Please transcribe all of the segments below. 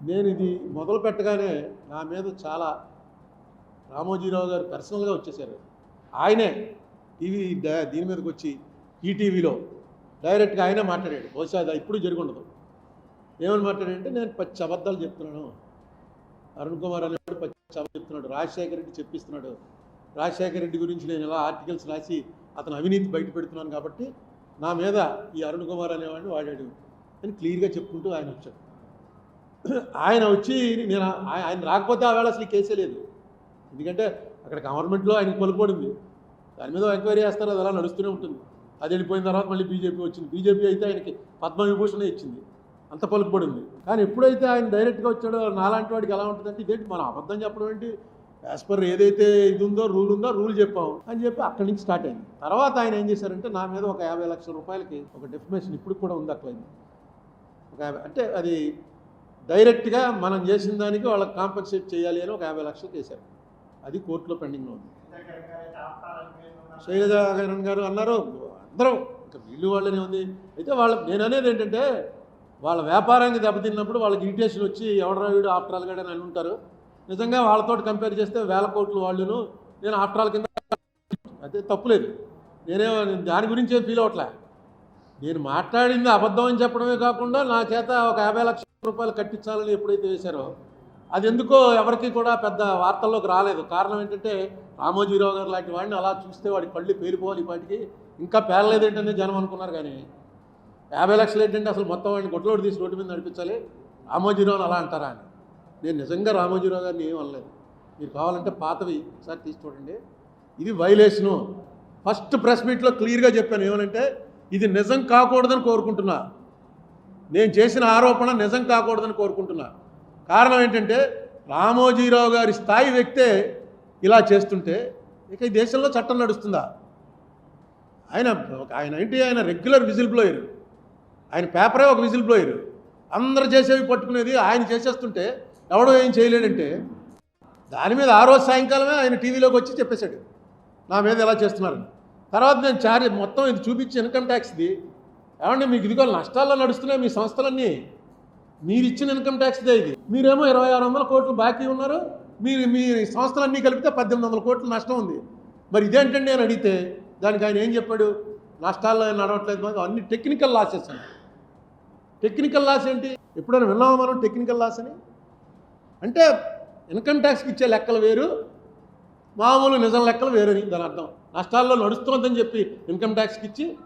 నేను ఇది మొదలు పెట్టగానే నా మీద చాలా రామోజీరావు గారు పర్సనల్గా వచ్చేసారు. ఆయనే టీవీ దీని మీదకి వచ్చి ఈటీవీలో డైరెక్ట్గా ఆయనే మాట్లాడాడు. బహుశా అది ఇప్పుడు జరుగుండదు ఏమని మాట్లాడంటే నేను పచ్చి అబద్ధాలు చెప్తున్నాను. అరుణ్ కుమార్ అనేవాడు పచ్చి అబద్ధాలు చెప్తున్నాడు. రాజశేఖర రెడ్డి చెప్పిస్తున్నాడు. రాజశేఖర రెడ్డి గురించి నేను ఇలా ఆర్టికల్స్ రాసి అతను అవినీతి బయట పెడుతున్నాను కాబట్టి నా మీద ఈ అరుణ్ కుమార్ అనేవాడిని వాడాడు. అని క్లియర్గా చెప్పుకుంటూ ఆయన వచ్చాడు. ఆయన వచ్చి నేను ఆయన రాకపోతే ఆ వేళ అసలు కేసే లేదు. ఎందుకంటే అక్కడ గవర్నమెంట్లో ఆయనకి పలుకుబడింది. దాని మీద ఎంక్వైరీ చేస్తారు అది అలా నడుస్తూనే ఉంటుంది. అది వెళ్ళిపోయిన తర్వాత మళ్ళీ బీజేపీ వచ్చింది. బీజేపీ అయితే ఆయనకి పద్మవిభూషణ ఇచ్చింది. అంత పలుకుబడింది. కానీ ఎప్పుడైతే ఆయన డైరెక్ట్గా వచ్చాడో నాలాంటి వాడికి ఎలా ఉంటుందంటే ఇదేంటి మనం అబద్ధం చెప్పడం ఏంటి? యాజ్ పర్ ఏదైతే ఇది ఉందో రూల్ ఉందో రూల్ చెప్పాం అని చెప్పి అక్కడి నుంచి స్టార్ట్ అయింది. తర్వాత ఆయన ఏం చేశారంటే నా మీద ఒక యాభై లక్షల రూపాయలకి ఒక డెఫినేషన్ ఇప్పుడు కూడా ఉంది అక్కడ. ఒక అంటే అది డైరెక్ట్గా మనం చేసిన దానికి వాళ్ళకి కాంపెన్సేట్ చేయాలి అని ఒక యాభై లక్షలు చేశారు అది కోర్టులో పెండింగ్లో ఉంది. శైలజ గారు అన్నారు అందరూ ఇంకా వీళ్ళు వాళ్ళనే ఉంది. అయితే వాళ్ళ నేను అనేది ఏంటంటే వాళ్ళ వ్యాపారానికి దెబ్బతిన్నప్పుడు వాళ్ళకి ఇరిటేషన్ వచ్చి ఎవడరా వీడు ఆఫ్టర్ ఆల్ గడ అని ఉంటారు. నిజంగా వాళ్ళతో కంపేర్ చేస్తే వేల కోట్లు వాళ్ళును నేను ఆఫ్టర్ ఆల్ కింద అయితే తప్పులేదు. నేనే దాని గురించే ఫీల్ అవట్లే నేను మాట్లాడింది అబద్ధం అని చెప్పడమే కాకుండా నా చేత ఒక యాభై లక్షల రూపాయలు కట్టించాలని ఎప్పుడైతే వేశారో అది ఎందుకో ఎవరికి కూడా పెద్ద వార్తల్లోకి రాలేదు. కారణం ఏంటంటే రామోజీరావు గారు లాంటి వాడిని అలా చూస్తే వాడి కళ్ళు పేలిపోవాలి వాటికి ఇంకా పేలలేదు ఏంటనే జనం అనుకున్నారు కానీ యాభై లక్షలు ఏంటంటే అసలు మొత్తం వాడిని గొడ్లోడు తీసి రోడ్డు మీద నడిపించాలి. రామోజీరావుని అలా అంటారా అని. నేను నిజంగా రామోజీరావు గారిని ఏం అనలేదు. మీరు కావాలంటే పాతవి ఒకసారి తీసి చూడండి. ఇది వైలేషను ఫస్ట్ ప్రెస్ మీట్లో క్లియర్గా చెప్పాను. ఏమనంటే ఇది నిజం కాకూడదని కోరుకుంటున్నా. నేను చేసిన ఆరోపణ నిజం కాకూడదని కోరుకుంటున్నా. కారణం ఏంటంటే రామోజీరావు గారి స్థాయి వ్యక్తే ఇలా చేస్తుంటే ఇక ఈ దేశంలో చట్టం నడుస్తుందా? ఆయన ఒక- ఆయన ఏంటి? ఆయన రెగ్యులర్ విజిల్ బ్లోయర్ ఆయన పేపరే ఒక విజిల్ బ్లోయర్ అందరు చేసేవి పట్టుకునేది ఆయన చేసేస్తుంటే ఎవడో ఏం చేయలేడంటే దాని మీద ఆ రోజు సాయంకాలమే ఆయన టీవీలోకి వచ్చి చెప్పేశాడు. నా మీద ఎలా చేస్తున్నారని. తర్వాత నేను చార్జ్ మొత్తం ఇది చూపించి ఇన్కమ్ ట్యాక్స్ది. ఏమంటే మీకు ఇదిగో నష్టాల్లో నడుస్తున్నాయి మీ సంస్థలన్నీ. మీరు ఇచ్చిన ఇన్కమ్ ట్యాక్స్దే ఇది. మీరేమో ఇరవై ఆరు వందల కోట్లు బాకీ ఉన్నారు. మీరు మీ సంస్థలన్నీ కలిపితే పద్దెనిమిది వందల కోట్లు నష్టం ఉంది. మరి ఇదేంటండి అని అడిగితే దానికి ఆయన ఏం చెప్పాడు? నష్టాల్లో నడవట్లేదు అన్ని టెక్నికల్ లాసెస్ అని టెక్నికల్ లాస్ ఏంటి? ఎప్పుడైనా విన్నామా మనం టెక్నికల్ లాస్ అని? అంటే ఇన్కమ్ ట్యాక్స్కి ఇచ్చే లెక్కలు వేరు. మామూలు నిజం లెక్కలు వేరని దాని అర్థం. నష్టాల్లో నడుస్తుందని చెప్పి ఇన్కమ్ ట్యాక్స్కి ఇచ్చి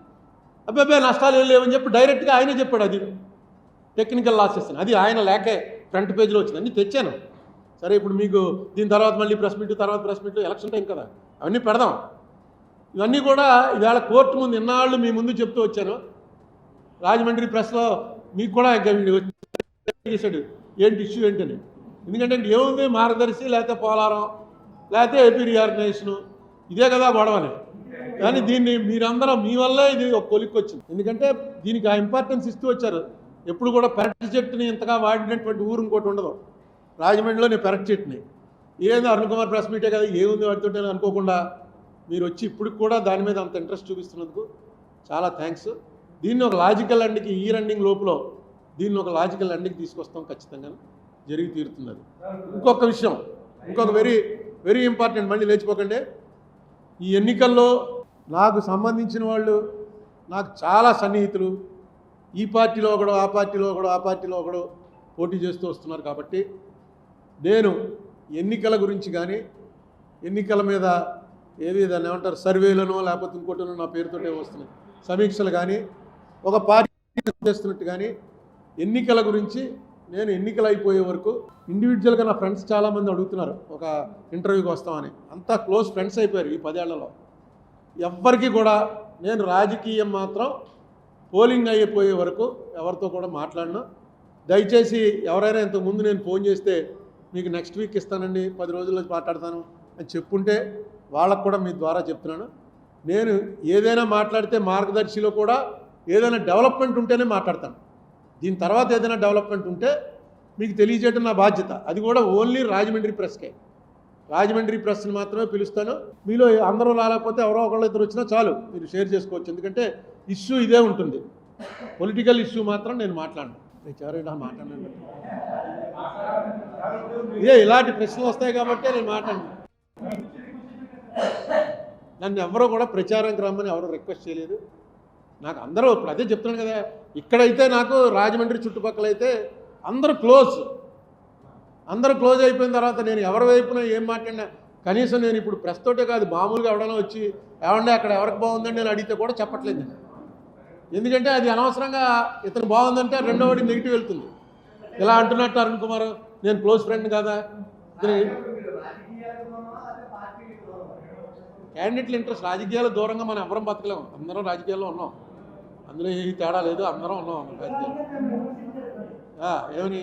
అబ్బాయి నష్టాలు ఏం లేవని చెప్పి డైరెక్ట్గా ఆయనే చెప్పాడు అది. టెక్నికల్ లాసెస్ అని అది ఆయన లేకే ఫ్రంట్ పేజ్లో వచ్చింది. అన్నీ తెచ్చాను. సరే ఇప్పుడు మీకు దీని తర్వాత మళ్ళీ ప్రెస్ మీట్ తర్వాత ప్రెస్ మీట్ ఎలక్షన్ టైం కదా. అవన్నీ పెడదాం. ఇవన్నీ కూడా ఇవాళ కోర్టు ముందు ఇన్నాళ్ళు మీ ముందు చెప్తూ వచ్చాను. రాజమండ్రి ప్రెస్లో మీకు కూడా చేశాడు. ఏంటి ఇష్యూ ఏంటని. ఎందుకంటే ఏముంది? మార్గదర్శి లేకపోతే పోలారం లేకపోతే ఏపీ రీఆర్గనైజేషను. ఇదే కదా గొడవని. కానీ దీన్ని మీరందరూ మీ వల్లే ఇది ఒక కొలిక్కి వచ్చింది ఎందుకంటే దీనికి ఆ ఇంపార్టెన్స్ ఇస్తూ వచ్చారు. ఎప్పుడు కూడా పెరటి చెట్టుని ఇంతగా వాడినటువంటి ఊరు ఇంకోటి ఉండదు. రాజమండ్రిలో నేను పెరటి చెట్టుని ఏంది అరుణ్ కుమార్ ప్రెస్ మీటే కదా ఏముంది వాటితో అనుకోకుండా మీరు వచ్చి ఇప్పుడు కూడా దాని మీద అంత ఇంట్రెస్ట్ చూపిస్తున్నందుకు చాలా థ్యాంక్స్ దీన్ని ఒక లాజికల్ ఎండ్కి ఈ రన్నింగ్ లోపల దీన్ని ఒక లాజికల్ ఎండ్కి తీసుకొస్తాం ఖచ్చితంగా జరిగి తీరుతున్నది. ఇంకొక విషయం ఇంకొక వెరీ వెరీ ఇంపార్టెంట్ మళ్ళీ లేచిపోకండి. ఈ ఎన్నికల్లో నాకు సంబంధించిన వాళ్ళు నాకు చాలా సన్నిహితులు. ఈ పార్టీలో ఒకడు ఆ పార్టీలో ఒకడు ఆ పార్టీలో ఒకడు పోటీ చేస్తూ వస్తున్నారు కాబట్టి నేను ఎన్నికల గురించి కానీ ఎన్నికల మీద ఏది దాన్ని ఏమంటారు సర్వేలను లేకపోతే ఇంకోటినో నా పేరుతోటే వస్తున్నాయి. సమీక్షలు కానీ ఒక పార్టీ చేస్తున్నట్టు కానీ ఎన్నికల గురించి నేను ఎన్నికలు అయిపోయే వరకు ఇండివిజువల్గా నా ఫ్రెండ్స్ చాలామంది అడుగుతున్నారు ఒక ఇంటర్వ్యూకి వస్తామని. అంతా క్లోజ్ ఫ్రెండ్స్ అయిపోయారు ఈ పదేళ్ళలో. ఎవ్వరికి కూడా నేను రాజకీయం మాత్రం పోలింగ్ అయిపోయే వరకు ఎవరితో కూడా మాట్లాడను. దయచేసి ఎవరైనా ఇంతకుముందు నేను ఫోన్ చేస్తే మీకు నెక్స్ట్ వీక్ ఇస్తానండి పది రోజుల్లో మాట్లాడతాను అని చెప్పుంటే వాళ్ళకు కూడా మీ ద్వారా చెప్తున్నాను. నేను ఏదైనా మాట్లాడితే మార్గదర్శిలో కూడా ఏదైనా డెవలప్మెంట్ ఉంటేనే మాట్లాడతాను. దీని తర్వాత ఏదైనా డెవలప్మెంట్ ఉంటే మీకు తెలియజేయడం నా బాధ్యత. అది కూడా ఓన్లీ రాజమండ్రి ప్రెస్కే. రాజమండ్రి ప్రెస్ని మాత్రమే పిలుస్తాను. మీలో అందరూ రాలేకపోతే ఎవరో ఒకళ్ళు ఇద్దరు వచ్చినా చాలు మీరు షేర్ చేసుకోవచ్చు. ఎందుకంటే ఇష్యూ ఇదే ఉంటుంది. పొలిటికల్ ఇష్యూ మాత్రం నేను మాట్లాడను. నేను ఎవరైనా మాట్లాడండి ఇదే ఇలాంటి ప్రశ్నలు వస్తాయి కాబట్టి నేను మాట్లాడి నన్ను ఎవరో కూడా ప్రచారం రమ్మని ఎవరు రిక్వెస్ట్ చేయలేదు. నాకు అందరూ అదే చెప్తున్నాను కదా ఇక్కడైతే నాకు రాజమండ్రి చుట్టుపక్కల అయితే అందరూ క్లోజ్. అందరూ క్లోజ్ అయిపోయిన తర్వాత నేను ఎవరి వైపున ఏం మాట్లాడినా కనీసం నేను ఇప్పుడు ప్రెస్ తోటే కాదు మామూలుగా ఎవడైనా వచ్చి ఏమంటే అక్కడ ఎవరికి బాగుందని నేను అడిగితే కూడా చెప్పట్లేదు ఎందుకంటే అది అనవసరంగా ఇతను బాగుందంటే రెండో నెగిటివ్ వెళ్తుంది. ఇలా అంటున్నట్టు అరుణ్ కుమార్ నేను క్లోజ్ ఫ్రెండ్ కదా? క్యాండిడేట్ల ఇంట్రెస్ట్ రాజకీయాల దూరంగా మనం ఎవరం బతకలేము అందరం రాజకీయాల్లో ఉన్నాం. అందులో ఏ తేడా లేదు అందరం ఉన్నాం ఏమని.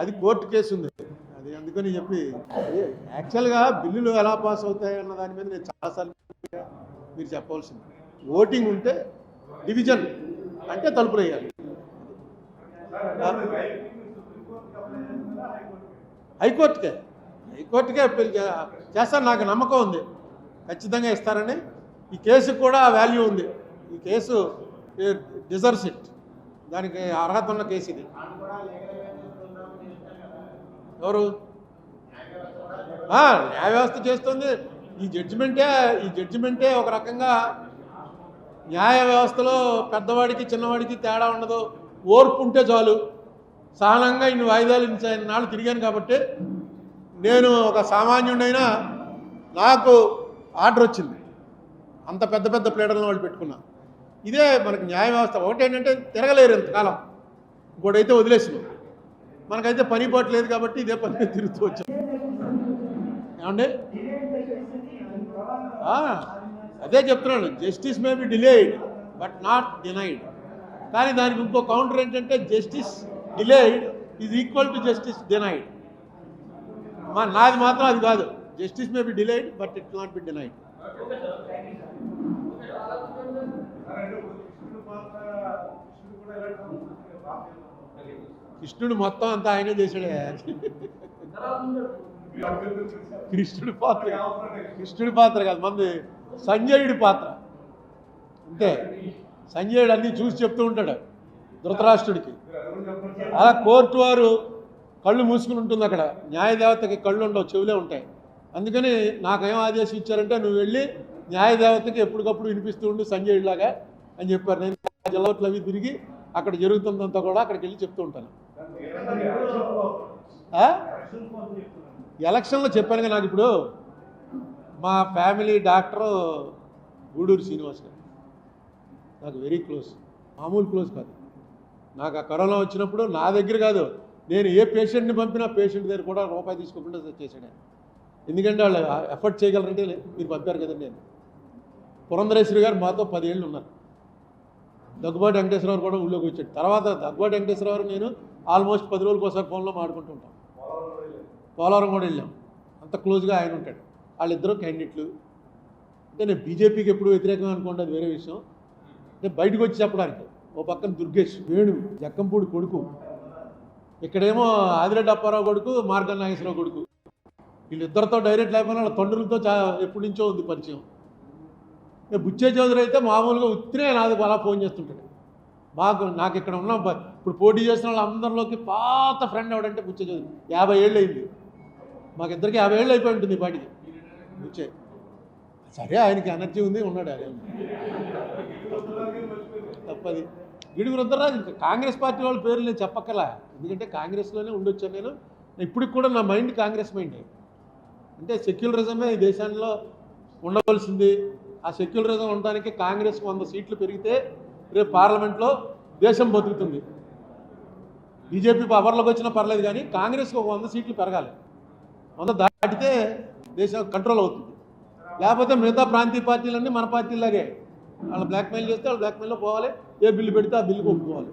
అది కోర్టు కేసు ఉంది. అది అందుకని చెప్పి యాక్చువల్గా బిల్లులు ఎలా పాస్ అవుతాయి అన్న దాని మీద నేను చాలాసార్లు మీరు చెప్పవలసింది. ఓటింగ్ ఉంటే డివిజన్ అంటే తలుపులు వేయాలి. హైకోర్టుకే. హైకోర్టుకే అప్పీల్ చేస్తాను నాకు నమ్మకం ఉంది. ఖచ్చితంగా ఇస్తారని. ఈ కేసు కూడా వాల్యూ ఉంది. ఈ కేసు డిజర్వ్స్ ఇట్. దానికి అర్హత ఉన్న కేసు ఇది. ఎవరు? న్యాయ వ్యవస్థ చేస్తుంది. ఈ జడ్జిమెంటే ఈ జడ్జిమెంటే ఒక రకంగా న్యాయ వ్యవస్థలో పెద్దవాడికి చిన్నవాడికి తేడా ఉండదు. ఓర్పు ఉంటే చాలు. సహనంగా ఇన్ని వాయిదాలు ఇన్ని సా- తిరిగాను కాబట్టి నేను ఒక సామాన్యుడైనా నాకు ఆర్డర్ వచ్చింది. అంత పెద్ద పెద్ద ప్లేటర్లను వాళ్ళు పెట్టుకున్నా. ఇదే మనకి న్యాయ వ్యవస్థ. ఒకటి ఏంటంటే తిరగలేరు ఇంతకాలం. ఇంకోటైతే వదిలేసినాం. మనకైతే పని పాటు లేదు కాబట్టి ఇదే పని తిరుగుతూ వచ్చాం. ఏమండి? అదే చెప్తున్నాను. Justice may be delayed but not denied కానీ దానికి ఇంకో కౌంటర్ ఏంటంటే justice delayed is equal to justice denied. మా నాది మాత్రం అది కాదు. Justice may be delayed but it not be denied. కృష్ణుడు మొత్తం అంతా ఆయనే చేశాడే. కృష్ణుడి పాత్ర కృష్ణుడి పాత్ర కాదు. మంది సంజయుడి పాత్ర. అంతే. సంజయుడు అన్నీ చూసి చెప్తూ ఉంటాడు. ధృతరాష్ట్రుడికి. అలా కోర్టు వారు కళ్ళు మూసుకుని ఉంటుంది అక్కడ. న్యాయదేవతకి కళ్ళు ఉండవు చెవులే ఉంటాయి. అందుకని నాకేం ఆదేశం ఇచ్చారంటే నువ్వు వెళ్ళి న్యాయదేవతకి ఎప్పటికప్పుడు వినిపిస్తూ ఉండు సంజయుడిలాగా అని చెప్పారు. నేను జలవట్లు అవి తిరిగి అక్కడ జరుగుతుందంతా కూడా అక్కడికి వెళ్ళి చెప్తూ ఉంటాను. ఎలక్షన్లో చెప్పాను కదా నాకు ఇప్పుడు. మా ఫ్యామిలీ డాక్టరు గూడూరు శ్రీనివాస్ గారు. నాకు వెరీ క్లోజ్. మామూలు క్లోజ్ కాదు. నాకు ఆ కరోనా వచ్చినప్పుడు నా దగ్గర కాదు నేను ఏ పేషెంట్ని పంపినా పేషెంట్ దగ్గర కూడా రూపాయి తీసుకోకుండా చేశాడు ఎందుకంటే వాళ్ళు ఎఫర్ట్ చేయగలరంటే మీరు పంపారు కదండి. నేను పురంధరేశ్వరి గారు మాతో పదేళ్ళు ఉన్నారు. దగ్గుబాటి వెంకటేశ్వరరావు కూడా ఊళ్ళోకి వచ్చాడు. తర్వాత దగ్గుబాటి వెంకటేశ్వరరావు నేను ఆల్మోస్ట్ పది రోజులకు ఒకసారి ఫోన్లో మాడుకుంటుంటాం ఉంటాం. పోలవరం కూడా వెళ్ళాం. అంత క్లోజ్గా ఆయన ఉంటాడు. వాళ్ళిద్దరూ క్యాండిడేట్లు. అంటే నేను బీజేపీకి ఎప్పుడు వ్యతిరేకం అనుకోండి అది వేరే విషయం. అంటే బయటకు వచ్చి చెప్పడానికి ఓ పక్కన దుర్గేష్ వేణు జక్కంపూడి కొడుకు. ఇక్కడేమో ఆదిరెడ్డి అప్పారావు కొడుకు మార్గం నాగేశ్వరరావు కొడుకు. వీళ్ళిద్దరితో డైరెక్ట్ లేకపోయినా వాళ్ళ తండ్రులతో చా ఎప్పటి నుంచో ఉంది పరిచయం. బుచ్చే చౌదరి అయితే మామూలుగా ఉత్తినే నాది అలా ఫోన్ చేస్తుంటాడు. మాకు నాకు ఇక్కడ ఉన్న ఇప్పుడు పోటీ చేసిన వాళ్ళందరిలోకి పాత ఫ్రెండ్ ఎవడంటే బుచ్చే చౌదరి. యాభై ఏళ్ళు అయింది. మాకు ఇద్దరికి యాభై ఏళ్ళు అయిపోయి ఉంటుంది ఈ పాటికి. బుచ్చే. సరే ఆయనకి ఎనర్జీ ఉంది ఉన్నాడు ఆయన. తప్పది గిడుగు రుద్రరాజు ఇంకా కాంగ్రెస్ పార్టీ వాళ్ళ పేర్లు నేను చెప్పక్కలా ఎందుకంటే కాంగ్రెస్లోనే ఉండొచ్చాను నేను. ఇప్పటికి కూడా నా మైండ్ కాంగ్రెస్ మైండే. అంటే సెక్యులరిజమే ఈ దేశంలో ఉండవలసింది. ఆ సెక్యులరిజం ఉండడానికి కాంగ్రెస్ వంద సీట్లు పెరిగితే రేపు పార్లమెంట్లో దేశం బతుకుతుంది. బీజేపీ పవర్లోకి వచ్చినా పర్లేదు కానీ కాంగ్రెస్కి ఒక వంద సీట్లు పెరగాలి. వంద దాటితే దేశం కంట్రోల్ అవుతుంది. లేకపోతే మిగతా ప్రాంతీయ పార్టీలన్నీ మన పార్టీలాగే వాళ్ళు బ్లాక్మెయిల్ చేస్తే వాళ్ళు బ్లాక్మెయిల్లో పోవాలి ఏ బిల్లు పెడితే ఆ బిల్లుకి ఒప్పుకోవాలి